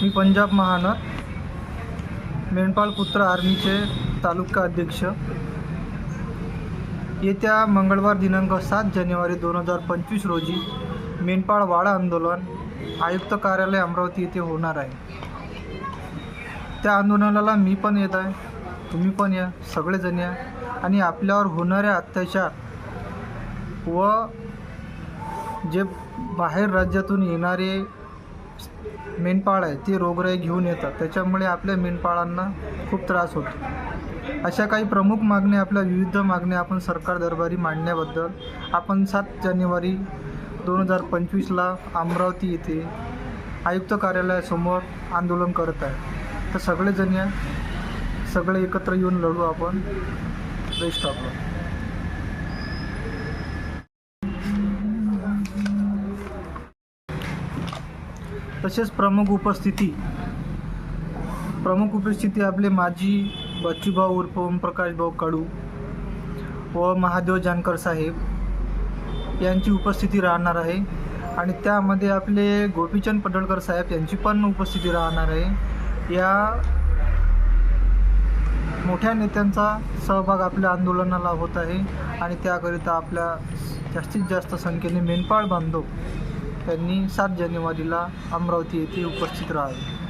मी पंजाब महानर मेंढपाळ पुत्र आर्मीचे तालुका अध्यक्ष. येत्या मंगळवार दिनांक सात जानेवारी दोन हजार पंचवीस रोजी मेंढपाळ वाडा आंदोलन आयुक्त कार्यालय अमरावती येथे होणार आहे. त्या आंदोलनाला मी पण येत आहे तुम्ही पण या सगळेजण या आणि आपल्यावर होणाऱ्या अत्याचार व जे बाहेर राज्यातून येणारे मेंढपाळ आहे ते रोगराई घेऊन येतात. त्याच्यामुळे आपल्या मेंढपाळांना खूप त्रास होतो. अशा काही प्रमुख मागण्या आपल्या विविध मागण्या आपण सरकार दरबारी मांडण्याबद्दल आपण सात जानेवारी दोन हजार पंचवीसला अमरावती येथे आयुक्त कार्यालयासमोर आंदोलन करत आहे. तर सगळेजण या सगळे एकत्र येऊन लढू आपण. बेस्ट आपण तसेच प्रमुख उपस्थिती. प्रमुख उपस्थिती आपले माजी बच्चूभाऊ उर्फ ओमप्रकाश भाऊ कडू व महादेव जानकर साहेब यांची उपस्थिती राहणार आहे. आणि त्यामध्ये आपले गोपीचंद पडळकर साहेब यांची पण उपस्थिती राहणार आहे. या मोठ्या नेत्यांचा सहभाग आपल्या आंदोलनाला होत आहे. आणि त्याकरिता आपल्या जास्तीत जास्त संख्येने मेंढपाळ बांधव त्यांनी सात जानेवारीला अमरावती येथे उपस्थित राहावे.